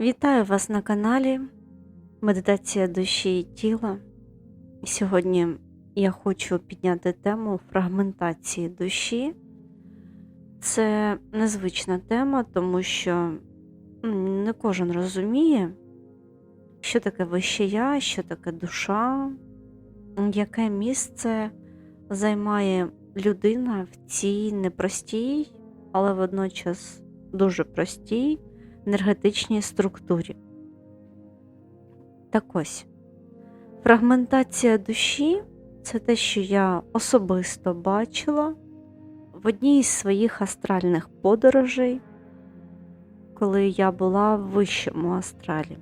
Вітаю вас на каналі Медитація душі і тіла. Сьогодні я хочу підняти тему фрагментації душі. Це незвична тема, тому що не кожен розуміє, що таке вище я, що таке душа, яке місце займає людина в цій непростій, але водночас дуже простій енергетичній структурі. Так ось, фрагментація душі це те, що я особисто бачила в одній із своїх астральних подорожей, коли я була в вищому астралі.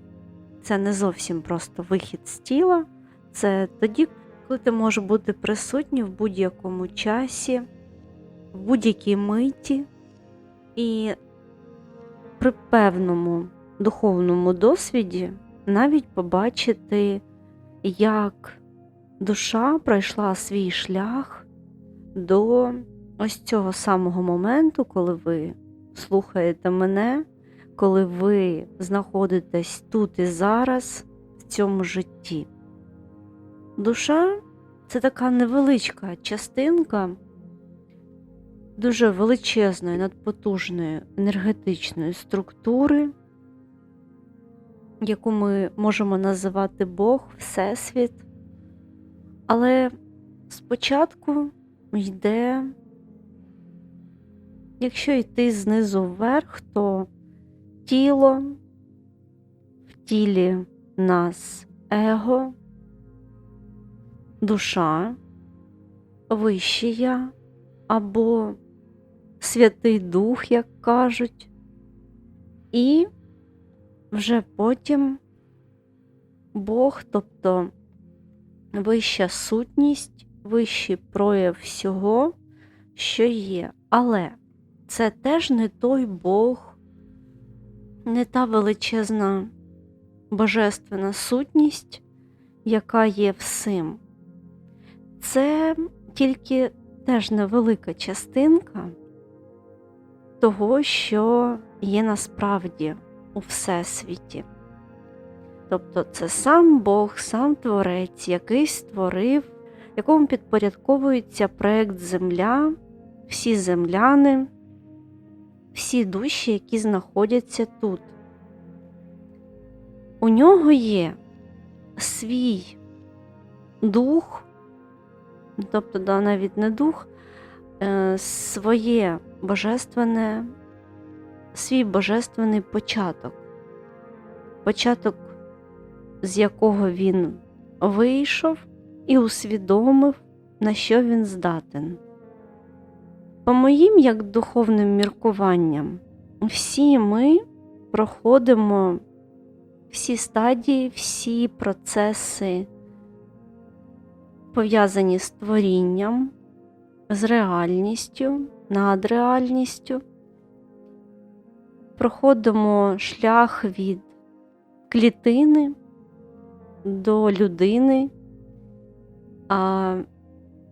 Це не зовсім просто вихід з тіла, це тоді, коли ти можеш бути присутній в будь-якому часі, в будь-якій миті. І при певному духовному досвіді навіть побачити, як душа пройшла свій шлях до ось цього самого моменту, коли ви слухаєте мене, коли ви знаходитесь тут і зараз в цьому житті. Душа це така невеличка частинка дуже величезної, надпотужної енергетичної структури, яку ми можемо називати Бог, Всесвіт. Але спочатку йде, якщо йти знизу вверх, то тіло, в тілі нас его, душа, вище я або Святий Дух, як кажуть, і вже потім Бог, тобто вища сутність, вищий прояв всього, що є. Але це теж не той Бог, не та величезна божественна сутність, яка є всім. Це тільки теж невелика частинка того, що є насправді у Всесвіті. Тобто це сам Бог, сам Творець, який створив, якому підпорядковується проект Земля, всі земляни, всі душі, які знаходяться тут. У нього є свій дух, тобто да, навіть не дух, е, своє божественне, свій божественний початок, початок, з якого він вийшов і усвідомив, на що він здатен. По моїм як духовним міркуванням, всі ми проходимо всі стадії, всі процеси, пов'язані з творінням, з реальністю, надреальністю. Проходимо шлях від клітини до людини, а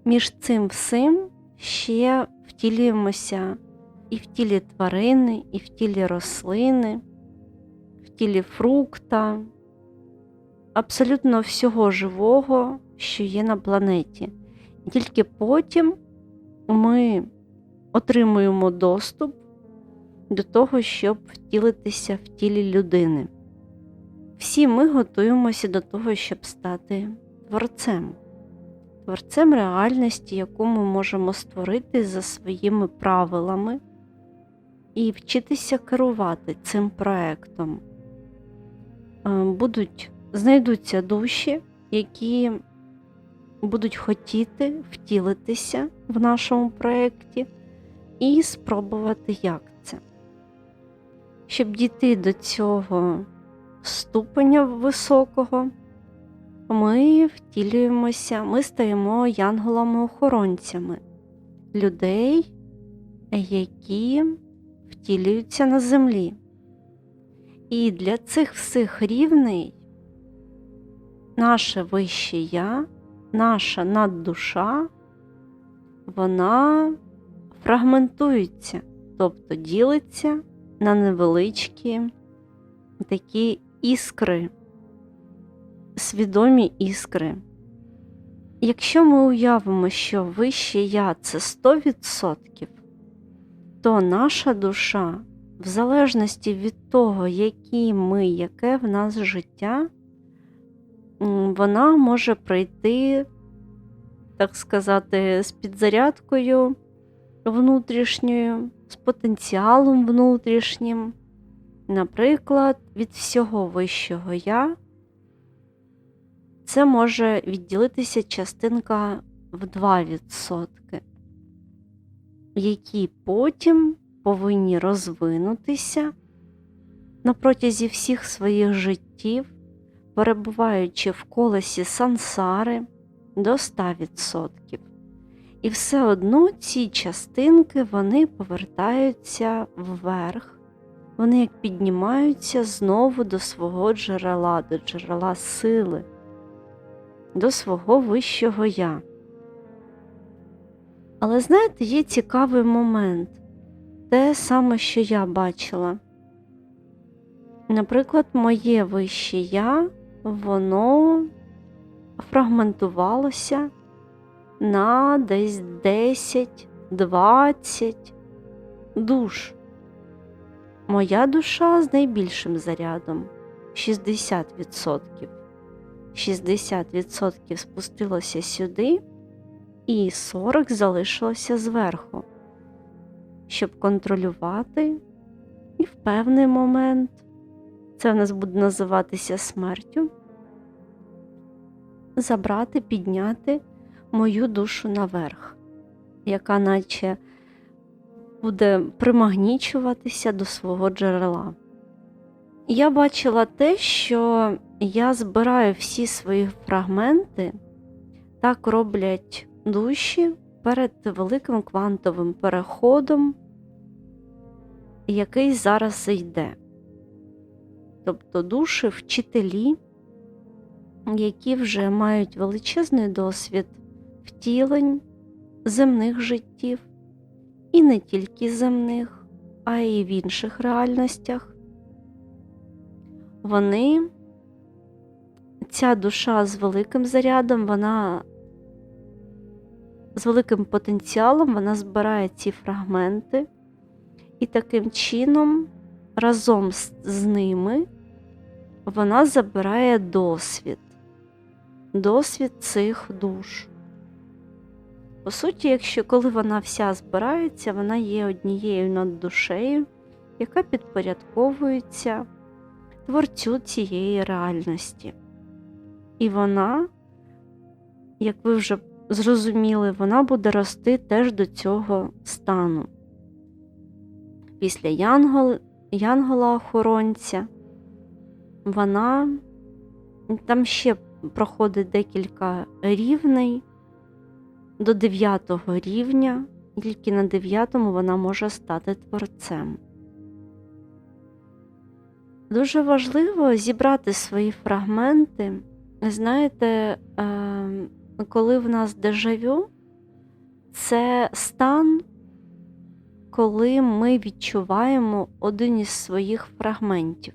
між цим всім ще втілюємося і в тілі тварини, і в тілі рослини, в тілі фрукта, абсолютно всього живого, що є на планеті. І тільки потім ми отримуємо доступ до того, щоб втілитися в тілі людини. Всі ми готуємося до того, щоб стати творцем, творцем реальності, яку ми можемо створити за своїми правилами і вчитися керувати цим проектом. Е, Будуть, знайдуться душі, які будуть хотіти втілитися в нашому проєкті і спробувати, як це. Щоб дійти до цього ступеня високого, ми втілюємося, ми стаємо янголами-охоронцями людей, які втілюються на землі. І для цих всіх рівней наше вище я наша наддуша, вона фрагментується, тобто ділиться на невеличкі такі іскри, свідомі іскри. Якщо ми уявимо, що вище я це 100%, то наша душа, в залежності від того, які ми, яке в нас життя, вона може прийти, так сказати, з підзарядкою внутрішньою, з потенціалом внутрішнім. Наприклад, від всього вищого я це може відділитися частинка в 2%, які потім повинні розвинутися на протязі всіх своїх життів, перебуваючи в колесі сансари до 100%. І все одно ці частинки вони повертаються вверх, вони як піднімаються знову до свого джерела, до джерела сили, до свого вищого я. Але знаєте, є цікавий момент, те саме, що я бачила. Наприклад, моє вище я, воно фрагментувалося на десь 10-20 душ. Моя душа з найбільшим зарядом 60%. 60% спустилося сюди, і 40 залишилося зверху, щоб контролювати, і в певний момент це в нас буде називатися смертю, забрати, підняти мою душу наверх, яка наче буде примагнічуватися до свого джерела. Я бачила те, що я збираю всі свої фрагменти, так роблять душі перед великим квантовим переходом, який зараз йде. Тобто душі, вчителі, які вже мають величезний досвід втілень земних життів, і не тільки земних, а й в інших реальностях. Вони, ця душа з великим зарядом, вона з великим потенціалом вона збирає ці фрагменти, і таким чином разом з, з ними вона забирає досвід, досвід цих душ. По суті, якщо коли вона вся збирається, вона є однією над душею, яка підпорядковується творцю цієї реальності. І вона, як ви вже зрозуміли, вона буде рости теж до цього стану. Після янгол, янгола-охоронця вона там ще проходить декілька рівней до 9 рівня, тільки на 9 вона може стати творцем. Дуже важливо зібрати свої фрагменти. Знаєте, ем, коли в нас дежавю, це стан, коли ми відчуваємо один із своїх фрагментів,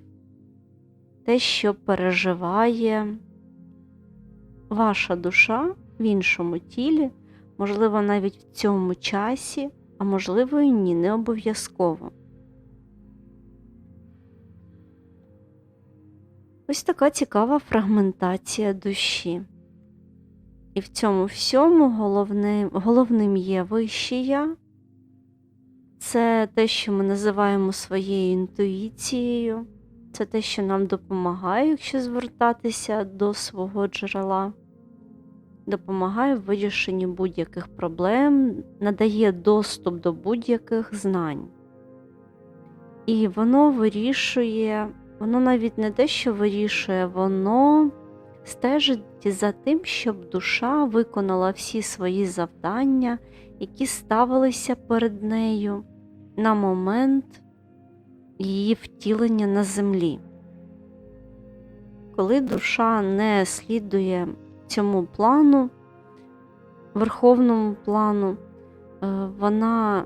те, що переживає ваша душа в іншому тілі, можливо, навіть в цьому часі, а можливо і ні, не обов'язково. Ось така цікава фрагментація душі. І в цьому всьому головним, головним є вище я, це те, що ми називаємо своєю інтуїцією, це те, що нам допомагає, якщо звертатися до свого джерела, допомагає в вирішенні будь-яких проблем, надає доступ до будь-яких знань. І воно вирішує, воно навіть не те, що вирішує, воно стежить за тим, щоб душа виконала всі свої завдання, які ставилися перед нею на момент її втілення на землі. Коли душа не слідує цьому плану, верховному плану, е, вона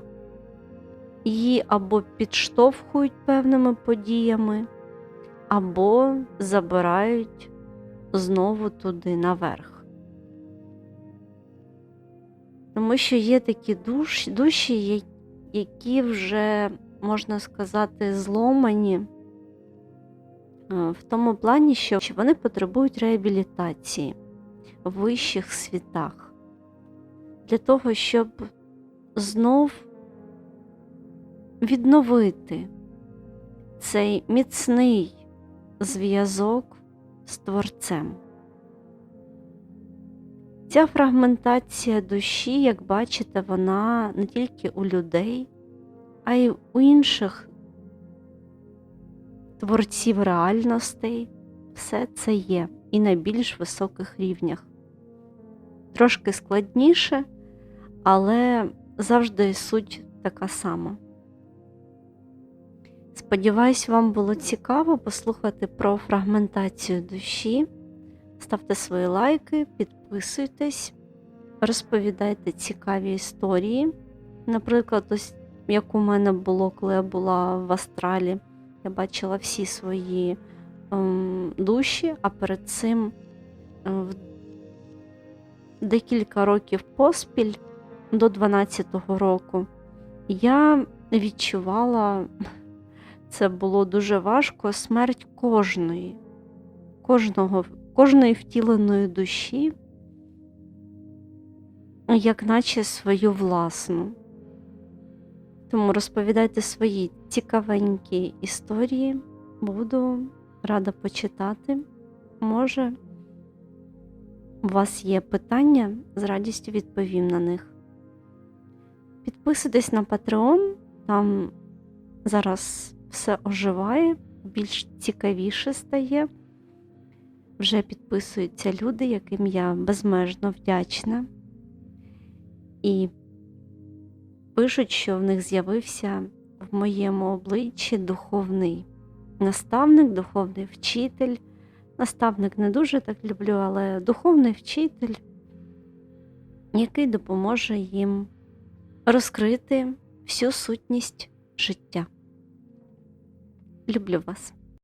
її або підштовхують певними подіями, або забирають знову туди наверх. Тому що є такі душ, душі, які вже, можна сказати, зломані е, в тому плані, що вони потребують реабілітації в вищих світах для того, щоб знов відновити цей міцний зв'язок з Творцем. Ця фрагментація душі, як бачите, вона не тільки у людей, а й у інших творців реальностей. Все це є і на більш високих рівнях. Трошки складніше, але завжди суть така сама. Сподіваюсь, вам було цікаво послухати про фрагментацію душі. Ставте свої лайки, підписуйтесь, розповідайте цікаві історії. Наприклад, ось як у мене було, коли я була в Астралі, я бачила всі свої душі, а перед цим е, декілька років поспіль до 12-го року я відчувала, це було дуже важко, смерть кожної, кожного, кожної втіленої душі, як наче свою власну. Тому розповідайте свої цікавенькі історії, буду рада почитати. Може, у вас є питання, з радістю відповім на них. Підписуйтесь на Patreon, там зараз все оживає, більш цікавіше стає. Вже підписуються люди, яким я безмежно вдячна. І пишуть, що в них з'явився в моєму обличчі духовний наставник, духовний вчитель. Наставник не дуже так люблю, але духовний вчитель, який допоможе їм розкрити всю сутність життя. Люблю вас.